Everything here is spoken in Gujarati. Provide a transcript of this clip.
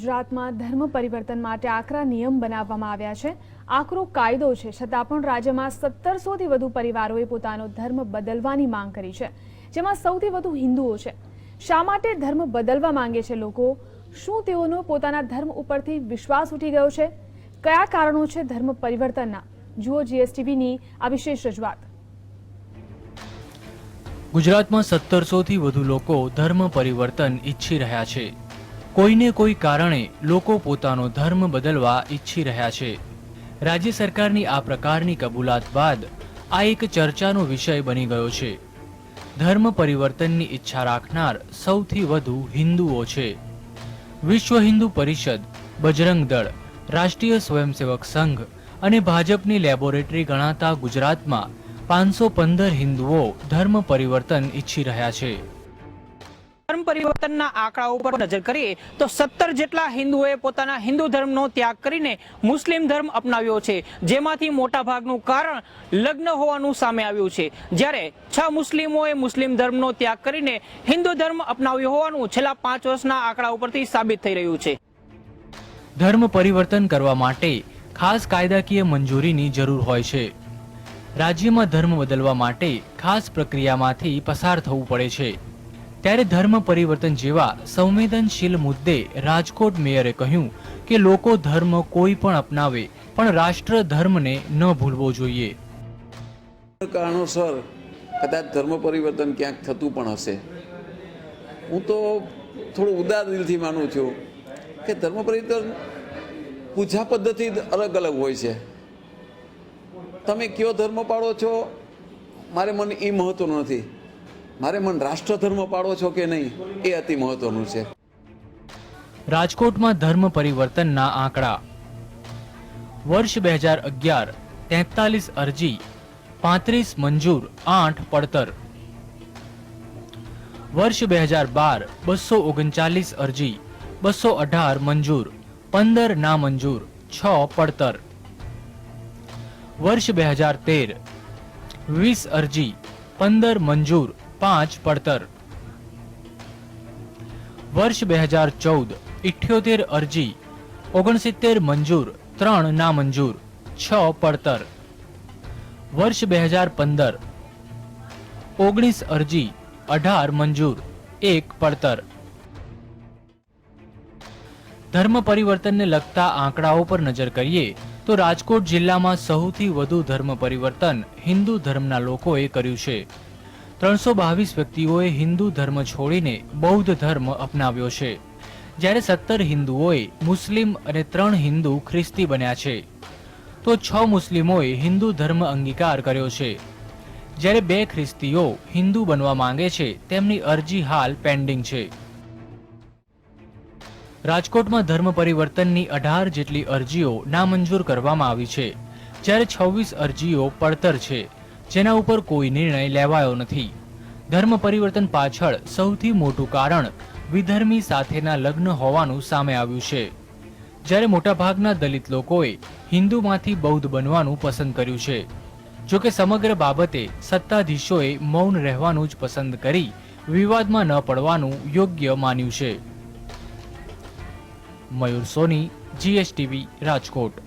ગુજરાતમાં ધર્મ પરિવર્તન માટે આકરા નિયમ બનાવવામાં આવ્યા છે. આકરો કાયદો છે. છતાં પણ રાજ્યમાં સત્તરસોથી વધુ પરિવારોએ પોતાનો ધર્મ બદલવાની માંગ કરી છે. જેમાં સૌથી વધુ હિન્દુઓ છે. શા માટે ધર્મ બદલવા માંગે છે લોકો? શું તેઓનો પોતાના ધર્મ ઉપરથી વિશ્વાસ ઉઠી ગયો છે? કયા કારણો છે ધર્મ પરિવર્તનના? જુઓ જીએસટીવીની આ વિશેષ રજૂઆત. ગુજરાતમાં સત્તરસોથી વધુ લોકો ધર્મ પરિવર્તન ઈચ્છી રહ્યા છે. કોઈને કોઈ કારણે લોકો પોતાનો ધર્મ બદલવા ઈચ્છી રહ્યા છે. રાજ્ય સરકારની આ પ્રકારની કબૂલાત બાદ આ એક ચર્ચાનો વિષય બની ગયો છે. ધર્મ પરિવર્તનની ઈચ્છા રાખનાર સૌથી વધુ હિન્દુઓ છે. વિશ્વ હિન્દુ પરિષદ, બજરંગ દળ, રાષ્ટ્રીય સ્વયંસેવક સંઘ અને ભાજપની લેબોરેટરી ગણાતા ગુજરાતમાં પાંચસો પંદર હિન્દુઓ ધર્મ પરિવર્તન ઈચ્છી રહ્યા છે. પરિવર્તનના આંકડા ઉપર નજર કરીએ તો સત્તર જેટલા હિન્દુઓએ પોતાના હિન્દુ ધર્મનો ત્યાગ કરીને મુસ્લિમ ધર્મ અપનાવ્યો છે, જેમાંથી મોટાભાગનું કારણ લગ્ન હોવાનું સામે આવ્યું છે. જ્યારે છ મુસ્લિમોએ મુસ્લિમ ધર્મનો ત્યાગ કરીને હિન્દુ ધર્મ અપનાવ્યો હોવાનું છેલ્લા પાંચ વર્ષના આંકડા ઉપરથી સાબિત થઈ રહ્યું છે. ધર્મ પરિવર્તન કરવા માટે ખાસ કાયદાકીય મંજૂરીની જરૂર હોય છે. રાજ્યમાં ધર્મ બદલવા માટે ખાસ પ્રક્રિયામાંથી પસાર થવું પડે છે. ત્યારે ધર્મ પરિવર્તન જેવા સંવેદનશીલ મુદ્દે રાજકોટ મેયરે કહ્યું કે લોકો ધર્મ કોઈ પણ અપનાવે, પણ રાષ્ટ્ર ધર્મને ન ભૂલવો જોઈએ. કારણોસર કદાચ ધર્મ પરિવર્તન ક્યાંક થતું પણ હશે. હું તો થોડું ઉદાર દિલથી માનું છું કે ધર્મ પરિવર્તન પૂજા પદ્ધતિ અલગ અલગ હોય છે. તમે કયો ધર્મ પાળો છો? મારે મને એ મહત્વનું નથી. મારે મન રાષ્ટ્રધર્મ છો કે નહીં, એ અતિ મહત્વનું છે. રાજકોટમાં ધર્મ પરિવર્તનના આંકડા. વર્ષ બે હજાર અગિયાર, તેતાલીસ અરજી, પાંત્રીસ મંજૂર, આઠ પડતર. વર્ષ બે હજાર બાર, બસો ઓગણચાલીસ અરજી, બસો અઢાર મંજૂર, પંદર નામંજૂર છ પડતર. વર્ષ બે હજાર તેર, વીસ અરજી, પંદર મંજૂર પાંચ પડતર. વર્ષ બે હજાર ચૌદ, ઇઠ્યોતેર અરજી, ઓગણસિત્તેર મંજૂર, ત્રણ નામંજૂર, છ પડતર. વર્ષ બે હજાર પંદર, ઓગણીસ અરજી, અઢાર મંજૂર, એક પડતર. ધર્મ પરિવર્તનને લગતા આંકડાઓ પર નજર કરીએ તો રાજકોટ જિલ્લામાં સૌથી વધુ ધર્મ પરિવર્તન હિન્દુ ધર્મના લોકોએ કર્યું છે. ત્રણસો બાવીસ વ્યક્તિઓએ હિન્દુ ધર્મ છોડીને બૌદ્ધ ધર્મ અપનાવ્યો છે. જ્યારે સત્તર હિન્દુઓએ મુસ્લિમ અને ત્રણ હિન્દુ ખ્રિસ્તી બન્યા છે. તો છ મુસ્લિમોએ હિન્દુ ધર્મ અંગીકાર કર્યો છે. જ્યારે બે ખ્રિસ્તીઓ હિન્દુ બનવા માંગે છે, તેમની અરજી હાલ પેન્ડિંગ છે. રાજકોટમાં ધર્મ પરિવર્તનની અઢાર જેટલી અરજીઓ નામંજૂર કરવામાં આવી છે. જ્યારે છવ્વીસ અરજીઓ પડતર છે. જેના ઉપર કોઈ નિર્ણય લેવાયો નથી. ધર્મ પરિવર્તન પાછળ સૌથી મોટું કારણ વિધર્મી સાથેના લગ્ન હોવાનું સામે આવ્યું છે. જ્યારે મોટાભાગના દલિત લોકોએ હિન્દુમાંથી બૌદ્ધ બનવાનું પસંદ કર્યું છે. જોકે સમગ્ર બાબતે સત્તાધીશોએ મૌન રહેવાનું જ પસંદ કરી વિવાદમાં ન પડવાનું યોગ્ય માન્યું છે. Mayur Soni G S T V Rajkot.